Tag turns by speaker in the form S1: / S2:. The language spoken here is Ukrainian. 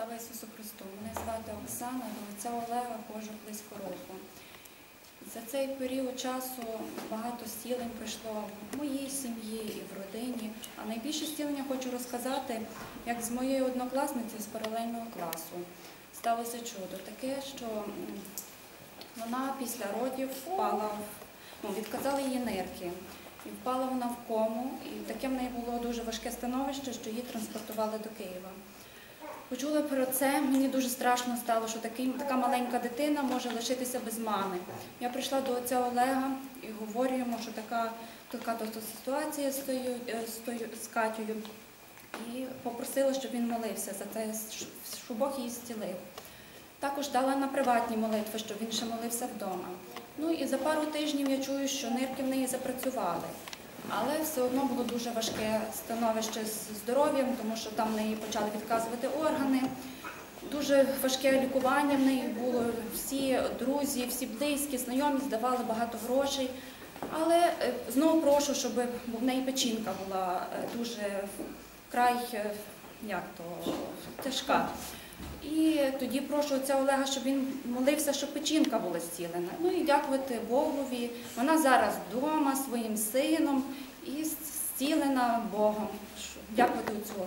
S1: Слава Ісусу Христу! Мене звати Оксана, до отця Олега ходжу близько року. За цей період часу багато зцілень прийшло в моїй сім'ї і в родині. А найбільше зцілення хочу розказати, як з моєю однокласницею з паралельного класу сталося чудо. Таке, що вона після родів впала, ну, відказали її нирки. І впала вона в кому, і таке в неї було дуже важке становище, що її транспортували до Києва. Почула про це, мені дуже страшно стало, що такий, така маленька дитина може лишитися без мами. Я прийшла до отця Олега і говорю йому, що така, така то ситуація з, тою, е, з, Катєю. І попросила, щоб він молився за це, щоб Бог її зцілив. Також дала на приватні молитви, щоб він ще молився вдома. Ну і за пару тижнів я чую, що нирки в неї запрацювали. Але все одно було дуже важке становище з здоров'ям, тому що там в неї почали відказувати органи. Дуже важке лікування в неї було. Всі друзі, всі близькі, знайомі здавали багато грошей. Але е, знову прошу, щоб бо в неї печінка була е, дуже вкрай е, як то, тяжка. І тоді прошу отця Олега, щоб він молився, щоб печінка була зцілена. Ну і дякувати Богові. Вона зараз вдома своїм сином і зцілена Богом. Дякувати отцю.